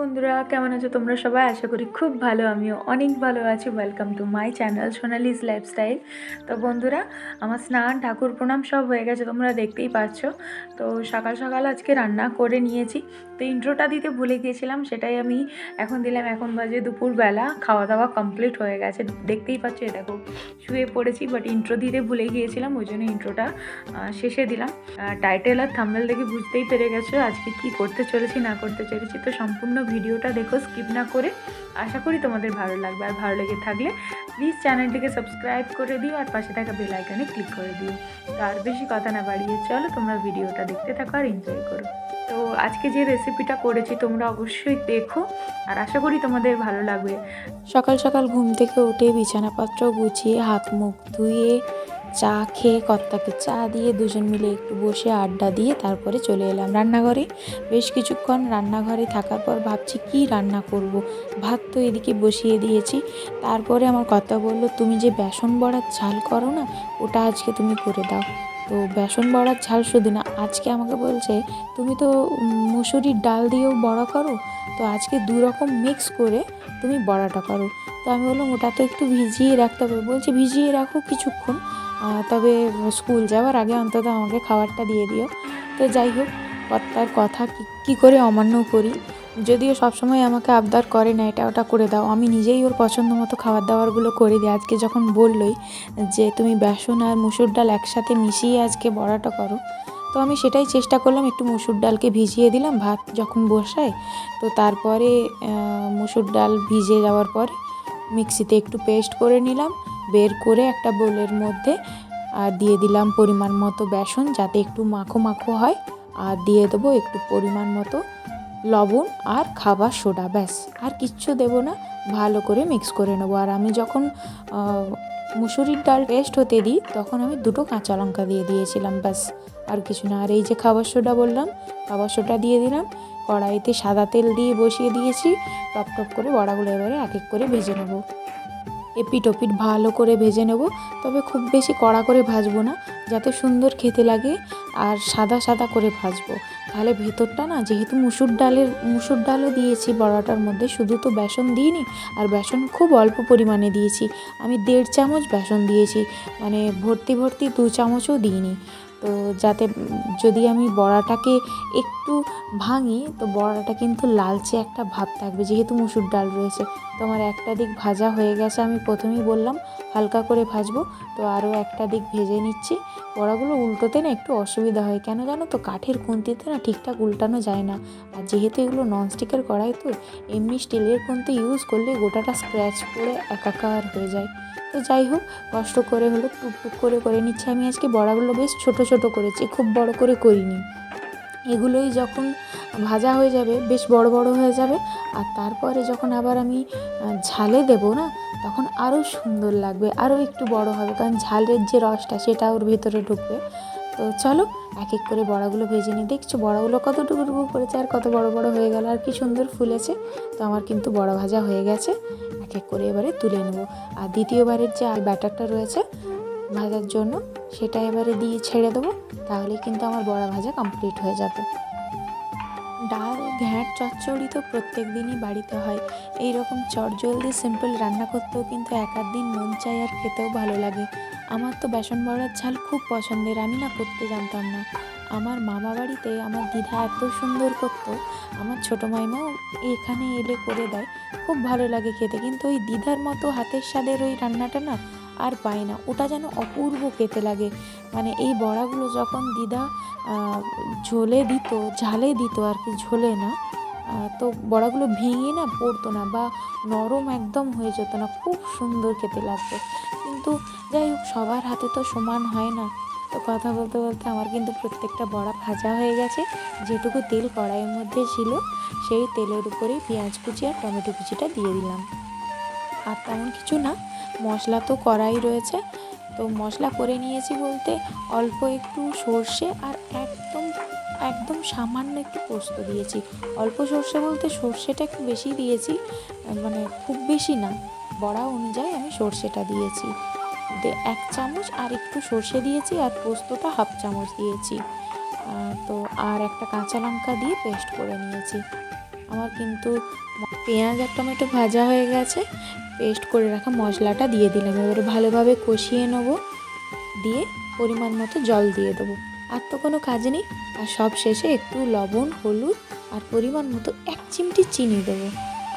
বন্ধুরা, কেমন আছো তোমরা সবাই? আশা করি খুব ভালো, আমিও অনেক ভালো আছি। Welcome to my channel Sonali's lifestyle তো বন্ধুরা, আমার স্নান, ঠাকুর প্রণাম সব হয়ে গেছে, তোমরা দেখতেই পাচ্ছ তো সকাল সকাল আজকে রান্না করে নিয়েছি। তো ইন্ট্রোটা দিতে ভুলে গিয়েছিলাম, সেটাই আমি এখন দিলাম। এখন বাজে দুপুরবেলা খাওয়া দাওয়া কমপ্লিট হয়ে গেছে। দেখতেই পাচ্ছ এটা খুব শুয়ে পড়েছি বাট ইন্ট্রো দিতে ভুলে গিয়েছিলাম, ওই জন্য ইন্ট্রোটা শেষে দিলাম। টাইটেল আর থাম্বেল দেখে বুঝতেই পেরে গেছো, আজকে কি করতে চলেছি, না করতে চলেছি, তো সম্পূর্ণ ভিডিওটা দেখো স্কিপ না করে। আশা করি তোমাদের ভালো লাগবে। আর ভালো লেগে থাকলে প্লিজ চ্যানেলটিকে সাবস্ক্রাইব করে দিও আর পাশে থাকা বেল আইকনে ক্লিক করে দিও। তো আর বেশি কথা না বাড়িয়ে চলো, তোমরা ভিডিওটা দেখতে থাকো আর এনজয় করো। তো আজকে যে রেসিপিটা করেছি তোমরা অবশ্যই দেখো আর আশা করি তোমাদের ভালো লাগবে। সকাল সকাল ঘুম থেকে উঠে বিছানাপত্র গুছিয়ে হাত মুখ ধুয়ে চা খেয়ে কর্তাকে চা দিয়ে দুজন মিলে একটু বসে আড্ডা দিয়ে তারপরে চলে এলাম রান্নাঘরে। বেশ কিছুক্ষণ রান্নাঘরে থাকার পর ভাবছি, কি রান্না করব। ভাত তো এদিকে বসিয়ে দিয়েছি। তারপরে আমার কর্তা বলল, তুমি যে বেসন বড়ার ঝাল করো না, ওটা আজকে তুমি করে দাও। তো বেসন বড়ার ঝাল শুধু না, আজকে আমাকে বলছে, তুমি তো মুসুরির ডাল দিয়েও বড়া করো? তো আজকে দু রকম মিক্স করে তুমি বড়াটা করো। তো আমি বললাম, ওটা তো একটু ভিজিয়ে রাখতে হবে। বলছে, ভিজিয়ে রাখো কিছুক্ষণ। তবে স্কুল যাওয়ার আগে অন্তত আমাকে খাবারটা দিয়ে দিও। তো যাই হোক কর্তার কথা কি- করে অমান্য করি? যদিও সবসময় আমাকে আবদার করে না, এটা ওটা করে দাও। আমি নিজেই ওর পছন্দ মতো খাবার দাবারগুলো করে দিই। আজকে যখন বললোই যে, তুমি বেসন আর মুসুর ডাল একসাথে মিশিয়ে আজকে বড়াটা করো। তো আমি সেটাই চেষ্টা করলাম, একটু মুসুর ডালকে ভিজিয়ে দিলাম ভাত যখন বসায়, তো তারপরে মুসুর ডাল ভিজে যাওয়ার পরে মিক্সিতে একটু পেস্ট করে নিলাম, বের করে একটা বোলের মধ্যে, আর দিয়ে দিলাম পরিমাণ মতো বেসন যাতে একটু মাখো মাখো হয়, আর দিয়ে দেবো একটু পরিমাণ মতো লবণ আর খাবার সোডা, ব্যাস। আর কিচ্ছু দেবো না, ভালো করে মিক্স করে নেব। আর আমি যখন মুসুরির ডাল পেস্ট হতে দিই, তখন আমি দুটো কাঁচা লঙ্কা দিয়ে দিয়েছিলাম, ব্যাস। আর কিছু না। আর এই যে খাবার সোডা বললাম, খাবার সোডা দিয়ে দিলাম। কড়াইতে সাদা তেল দিয়ে বসিয়ে দিয়েছি। টপ টপ করে বড়াগুলো এবারে এক এক করে ভেজে নেব। এপিট ওপিট ভালো করে ভেজে নেব। তবে খুব বেশি কড়া করে ভাজবো না, যাতে সুন্দর খেতে লাগে। আর সাদা সাদা করে ভাজবো। তাহলে ভেতরটা না, যেহেতু মুসুর ডালের, মুসুর ডালও দিয়েছি বড়াটার মধ্যে, শুধু তো বেসন দিইনি, আর বেসন খুব অল্প পরিমাণে দিয়েছি। আমি দেড় চামচ বেসন দিয়েছি মানে ভর্তি ভর্তি দু চামচও দিইনি। তো যাতে যদি আমি বড়াটাকে একটু ভাঙি, তো বড়াটা কিন্তু লালচে একটা ভাব থাকবে। যেহেতু মুসুর ডাল রয়েছে, তো আমার একটা দিক ভাজা হয়ে গেছে, আমি প্রথমেই বললাম হালকা করে ভাজবো। তো আরও একটা দিক ভেজে নিচ্ছি। বড়াগুলো উল্টোতে না একটু অসুবিধা হয়। কেন জানো তো, কাঠের খুন্তিতে না ঠিকঠাক উল্টানো যায় না। আর যেহেতু এগুলো ননস্টিকের কড়াই তো এমনি স্টিলের খুন্তি ইউজ করলে গোটাটা স্ক্র্যাচ পড়ে একাকার হয়ে যায়। তো যাই হোক, কষ্ট করে হলো টুকটুক করে করে নিচ্ছি। আমি আজকে বড়াগুলো বেশ ছোট ছোট করেছি, খুব বড় করে করিনি। এগুলোই যখন ভাজা হয়ে যাবে, বেশ বড় বড় হয়ে যাবে, আর তারপরে যখন আবার আমি ঝালে দেবো না, তখন আরও সুন্দর লাগবে, আরও একটু বড় হবে, কারণ ঝালের যে রসটা সেটা ওর ভিতরে ঢুকবে। তো চলো এক এক করে বড়াগুলো ভেজে নিই। দেখছ, বড়াগুলো কত টুকু টুকু করেছে আর কত বড় বড় হয়ে গেল, আর কি সুন্দর ফুলেছে। তো আমার কিন্তু বড় ভাজা হয়ে গেছে। এক এক করে এবারে তুলে নেব। আর দ্বিতীয়বারের যে ব্যাটারটা রয়েছে ভাজার জন্য, সেটা এবারে দিয়ে ছেড়ে দেবো, তাহলে কিন্তু আমার বড়া ভাজা কমপ্লিট হয়ে যাবে। ডাল, ঘ্যাঁট, চচ্চড়ি তো প্রত্যেক দিনই বাড়িতে হয়। এই রকম চটজলদি সিম্পল রান্না করতেও কিন্তু এক আধ দিন মন চাই আর খেতেও ভালো লাগে। আমার তো বেসন বড়ার ঝাল খুব পছন্দের, আমি না করতে জানতাম না। আমার মামা বাড়িতে আমার দিদা এত সুন্দর করতো, আমার ছোটো মাইমাও এখানে এলে করে দেয়, খুব ভালো লাগে খেতে। কিন্তু ওই দিদার মতো হাতের স্বাদের ওই রান্নাটা না আর পাই না, ওটা যেন অপূর্ব খেতে লাগে। মানে এই বড়াগুলো যখন দিদা ঝোলে দিত, ঝালে দিত আর কি, ঝোলে না তো বড়াগুলো ভেঙে না পড়তো না বা নরম একদম হয়ে যেত না, খুব সুন্দর খেতে লাগতো। কিন্তু যাই হোক, সবার হাতে তো সমান হয় না। তো কথা বলতে বলতে আমার কিন্তু প্রত্যেকটা বড়া ভাজা হয়ে গেছে। যেটুকু তেল কড়াইয়ের মধ্যে ছিল, সেই তেলের উপরেই পেঁয়াজ কুচি আর টমেটো কুচিটা দিয়ে দিলাম। আর তেমন কিছু না, মশলা তো কড়াই রয়েছে। তো মশলা করে নিয়েছি বলতে অল্প একটু সর্ষে আর একদম একদম সামান্য একটু পোস্ত দিয়েছি। অল্প সর্ষে বলতে সর্ষেটা একটু বেশি দিয়েছি মানে খুব বেশি না। বড়া অনুযায়ী আমি সর্ষেটা দিয়েছি। এক চামচ আর একটু সর্ষে দিয়েছি আর পোস্তটা হাফ চামচ দিয়েছি। তো আর একটা কাঁচা লঙ্কা দিয়ে পেস্ট করে নিয়েছি। আমার কিন্তু পেঁয়াজ আর টমেটো ভাজা হয়ে গেছে। পেস্ট করে রাখা মশলাটা দিয়ে দিলাম। এবারে ভালোভাবে কষিয়ে নেব। দিয়ে পরিমাণ মতো জল দিয়ে দেবো। আর তো কোনো কাজ নেই। আর সব শেষে একটু লবণ, হলুদ আর পরিমাণ মতো এক চিমটি চিনি দেবো।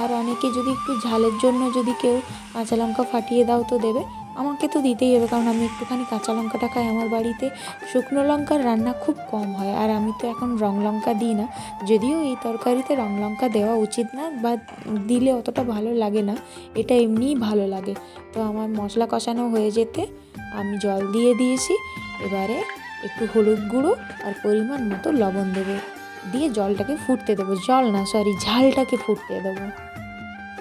আর অনেকে যদি একটু ঝালের জন্য যদি কেউ কাঁচা লঙ্কা ফাটিয়ে দাও তো দেবে, আমাকে তো দিতেই হবে, কারণ আমি একটুখানি কাঁচা লঙ্কাটা খাই। আমার বাড়িতে শুকনো লঙ্কার রান্না খুব কম হয়, আর আমি তো এখন রং লঙ্কা দিই না। যদিও এই তরকারিতে রং লঙ্কা দেওয়া উচিত না, বা দিলে অতটা ভালো লাগে না, এটা এমনিই ভালো লাগে। তো আমার মশলা কষানো হয়ে যেতে আমি জল দিয়ে দিয়েছি, এবারে একটু হলুদ গুঁড়ো আর পরিমাণ মতো লবণ দেবো। দিয়ে জলটাকে ফুটতে দেবো। জল না সরি ঝালটাকে ফুটতে দেবো।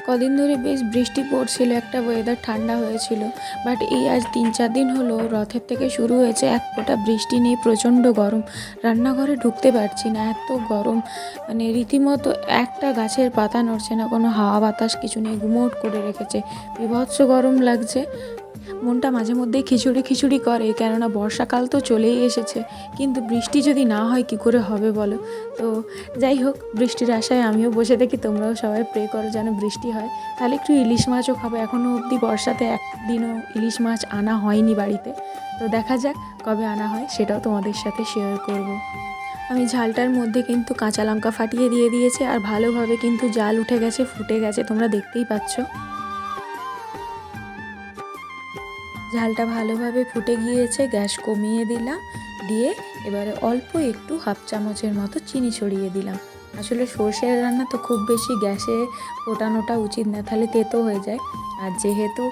কদিন ধরে বেশ বৃষ্টি পড়ছিল, একটা ওয়েদার ঠান্ডা হয়েছিল বাট এই আজ তিন চার দিন হলো রথের থেকে শুরু হয়েছে, এক ফোঁটা বৃষ্টি নেই, প্রচণ্ড গরম। রান্নাঘরে ঢুকতে পারছি না, এত গরম। মানে রীতিমতো একটা গাছের পাতা নড়ছে না, কোনো হাওয়া বাতাস কিছু নেই, গুমোট করে রেখেছে। বিভৎস গরম লাগছে। মনটা মাঝে মধ্যেই খিচুড়ি খিচুড়ি করে, কেননা বর্ষাকাল তো চলেই এসেছে। কিন্তু বৃষ্টি যদি না হয়, কি করে হবে বলো? তো যাই হোক, বৃষ্টির আশায় আমিও বসে থাকি, তোমরাও সবাই প্রে করো যেন বৃষ্টি হয়। তাহলে একটু ইলিশ মাছও খাব। এখনও অবধি বর্ষাতে একদিনও ইলিশ মাছ আনা হয়নি বাড়িতে। তো দেখা যাক কবে আনা হয়, সেটাও তোমাদের সাথে শেয়ার করব। আমি ঝালটার মধ্যে কিন্তু কাঁচা লঙ্কা ফাটিয়ে দিয়ে দিয়েছি, আর ভালোভাবে কিন্তু জাল উঠে গেছে, ফুটে গেছে, তোমরা দেখতেই পাচ্ছ। ঝালটা ভালোভাবে ফুটে গিয়েছে, গ্যাস কমিয়ে দিলাম, দিয়ে এবারে অল্প একটু হাফ চামচের মতো চিনি ছড়িয়ে দিলাম। আসলে সর্ষের রান্না তো খুব বেশি গ্যাসে ফোটানোটা উচিত না, তাহলে তেতো হয়ে যায়। আর যেহেতু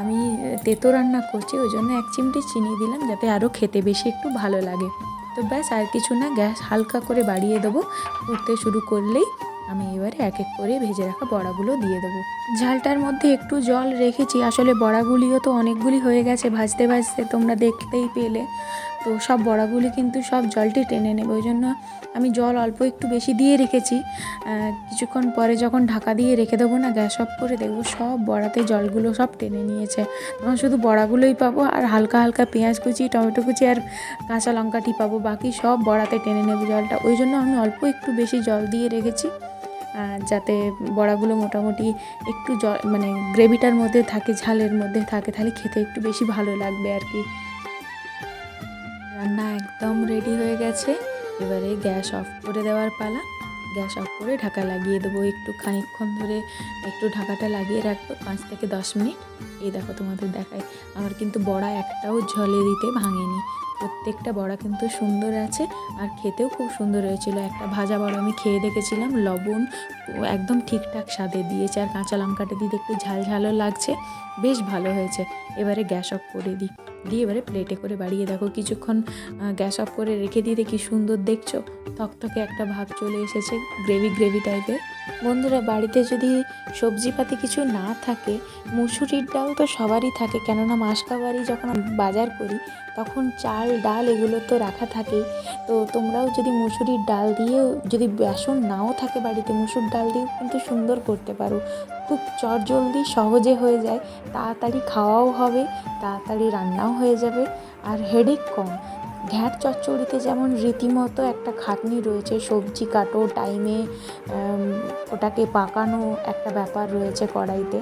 আমি তেতো রান্না করছি, ওই জন্য এক চিমটি চিনি দিলাম যাতে আরও খেতে বেশি একটু ভালো লাগে। তো ব্যাস, আর কিছু না, গ্যাস হালকা করে বাড়িয়ে দেবো। ফুটতে শুরু করলেই আমি এবারে এক এক করে ভেজে রাখা বড়াগুলো দিয়ে দেবো। ঝালটার মধ্যে একটু জল রেখেছি। আসলে বড়াগুলিও তো অনেকগুলি হয়ে গেছে ভাজতে ভাজতে, তোমরা দেখতেই পেলে। তো সব বড়াগুলি কিন্তু সব জলটি টেনে নেবে, ওই জন্য আমি জল অল্প একটু বেশি দিয়ে রেখেছি। কিছুক্ষণ পরে যখন ঢাকা দিয়ে রেখে দেবো না, গ্যাস অফ করে দেখব সব বড়াতে জলগুলো সব টেনে নিয়েছে। তখন শুধু বড়াগুলোই পাবো আর হালকা হালকা পেঁয়াজ কুচি, টমেটো কুচি আর কাঁচা লঙ্কাটি পাবো, বাকি সব বড়াতে টেনে নেবে জলটা। ওই জন্য আমি অল্প একটু বেশি জল দিয়ে রেখেছি যাতে বড়াগুলো মোটামুটি একটু জল মানে গ্রেভিটার মধ্যে থাকে, ঝালের মধ্যে থাকে, তাহলে খেতে একটু বেশি ভালো লাগবে আর কি। রান্না একদম রেডি হয়ে গেছে। এবারে গ্যাস অফ করে দেওয়ার পালা। গ্যাস অফ করে ঢাকা লাগিয়ে দেবো একটু খানিকক্ষণ ধরে। একটু ঢাকাটা লাগিয়ে রাখব পাঁচ থেকে দশ মিনিট। এই দেখো তোমাদের দেখায় আমার কিন্তু বড়া একটাও ঝলে দিতে ভাঙেনি। প্রত্যেকটা বড়া কিন্তু সুন্দর আছে আর খেতেও খুব সুন্দর হয়েছিল। একটা ভাজা বড়া আমি খেয়ে দেখেছিলাম, লবণ একদম ঠিকঠাক স্বাদে দিয়েছে আর কাঁচা লঙ্কাটা দিতে একটু ঝাল ঝালও লাগছে। বেশ ভালো হয়েছে। এবারে গ্যাস অফ করে দিই। দিয়ে এবারে প্লেটে করে বাড়িয়ে দেখো। কিছুক্ষণ গ্যাস অফ করে রেখে দিতে কি সুন্দর দেখছ। থকথকে একটা ভাব চলে এসেছে গ্রেভি গ্রেভি টাইপের বন্ধুরা, বাড়িতে যদি সবজিপাতি কিছু না থাকে মুসুরির ডাল তো সবারই থাকে। কেননা মাসকাবারি যখন বাজার করি, তখন চাল, ডাল এগুলো তো রাখা থাকেই তো তোমরাও যদি মুসুরির ডাল দিয়েও, যদি বেসন নাও থাকে বাড়িতে মুসুর ডাল দিয়েও কিন্তু সুন্দর করতে পারো। খুব চটজলদি সহজে হয়ে যায়। তাড়াতাড়ি খাওয়াও হবে, তাড়াতাড়ি রান্নাও হয়ে যাবে। আর হেডেক কম। ঘ্যাট চচ্চড়িতে যেমন রীতিমতো একটা খাটনি রয়েছে, সবজি কাটো টাইমে ওটাকে পাকানো একটা ব্যাপার রয়েছে কড়াইতে।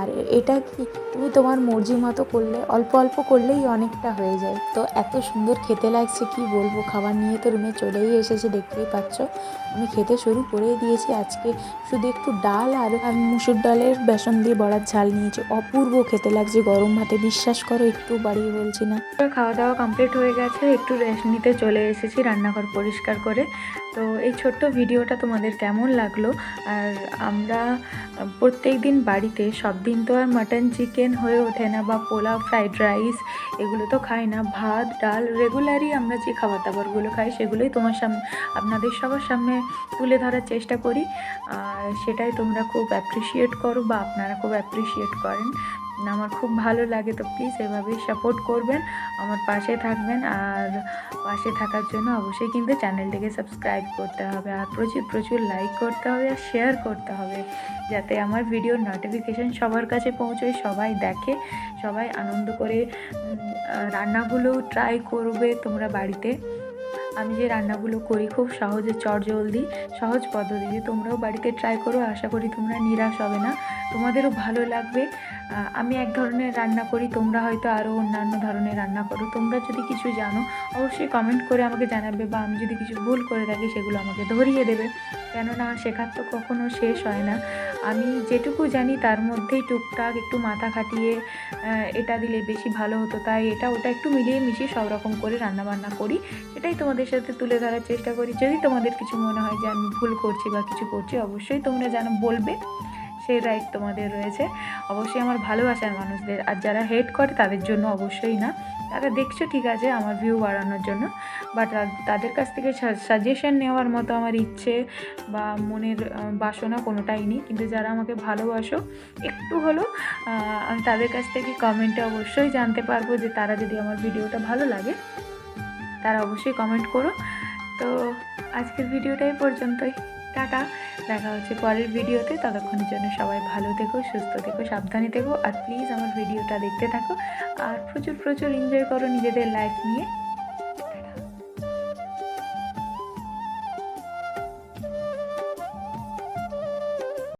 আর এটা কি, তুমি তোমার মর্জি মতো করলে, অল্প অল্প করলেই অনেকটা হয়ে যায়। তো এত সুন্দর খেতে লাগছে, কি বলব? খাবার নিয়ে তো রুমে চলেই এসেছে, দেখতেই পাচ্ছ। আমি খেতে শুরু করে দিয়েছি। আজকে শুধু একটু ডাল আর মুসুর ডালের বেসন দিয়ে বড়ার ঝাল নিয়েছি। অপূর্ব খেতে লাগছে গরম ভাতে, বিশ্বাস করো একটু বাড়িয়ে বলছি না। খাওয়া দাওয়া কমপ্লিট হয়ে গেছে, একটু রেস্ট নিতে চলে এসেছি রান্নাঘর পরিষ্কার করে। তো এই ছোট্ট ভিডিওটা তোমাদের কেমন লাগল? আর আমরা প্রত্যেক দিন বাড়িতে সব দিন তো আর মাটন চিকেন হয়ে ওঠে না বা পোলাও ফ্রাইড রাইস এগুলো তো খাই না। ভাত, ডাল রেগুলারই আমরা যে খাবার দাবারগুলো খাই সেগুলোই তোমার সামনে আপনাদের সবার সামনে তুলে ধরার চেষ্টা করি। সেটাই তোমরা খুব অ্যাপ্রিসিয়েট করো বা আপনারা খুব অ্যাপ্রিসিয়েট করেন। আমার খুব ভালো লাগে তো প্লিজ এভাবেই সাপোর্ট করবেন, আমার পাশে থাকবেন। আর পাশে থাকার জন্য অবশ্যই কিন্তু চ্যানেলটিকে সাবস্ক্রাইব করতে হবে, আর প্রচুর প্রচুর লাইক করতে হবে, আর শেয়ার করতে হবে, যাতে আমার ভিডিওর নোটিফিকেশান সবার কাছে পৌঁছয়, সবাই দেখে, সবাই আনন্দ করে রান্নাগুলোও ট্রাই করবে তোমরা বাড়িতে। আমি যে রান্নাগুলো করি খুব সহজে, চটজলদি, সহজ পদ্ধতিতে তোমরাও বাড়িতে ট্রাই করো, আশা করি তোমরা নিরাশ হবে না। তোমাদেরও ভালো লাগবে। আমি এক ধরনের রান্না করি, তোমরা হয়তো আরও অন্যান্য ধরনের রান্না করো। তোমরা যদি কিছু জানো, অবশ্যই কমেন্ট করে আমাকে জানাবে বা আমি যদি কিছু ভুল করে থাকি, সেগুলো আমাকে ধরিয়ে দেবে। কেননা শেখার তো কখনো শেষ হয় না। আমি যেটুকু জানি তার মধ্যেই টুকটাক একটু মাথা খাটিয়ে এটা দিলে বেশি ভালো হতো। তাই এটা, ওটা একটু মিলিয়ে মিশিয়ে সব রকম করে রান্নাবান্না করি। এটাই তোমাদের সাথে তুলে ধরার চেষ্টা করি। যদি তোমাদের কিছু মনে হয় যে আমি ভুল করছি বা কিছু করছি, অবশ্যই তোমরা যেন বলবে। সেই রাইট তোমাদের রয়েছে। অবশ্যই আমার ভালোবাসার মানুষদের আর যারা হেট করে তাদের জন্য অবশ্যই না। তারা দেখছ ঠিক আছে আমার ভিউ বাড়ানোর জন্য। বাট তাদের কাছ থেকে সাজেশন নেওয়ার মতো আমার ইচ্ছে বা মনের বাসনা কোনোটাই নেই। কিন্তু যারা আমাকে ভালোবাসো একটু আহ, আমি তাদের কাছ থেকে কমেন্টে অবশ্যই জানতে পারব যে তারা যদি আমার ভিডিওটা ভালো লাগে তারা অবশ্যই কমেন্ট করো। তো আজকের ভিডিওটাই পর্যন্তই। টাটা। দেখা হচ্ছে পরের ভিডিওতে। ততক্ষণের জন্য সবাই ভালো থেকো, সুস্থ থেকো, সাবধানে থেকো। আর প্লিজ আমার ভিডিওটা দেখতে থাকো। আর প্রচুর প্রচুর এনজয় করো নিজেদের লাইফ নিয়ে।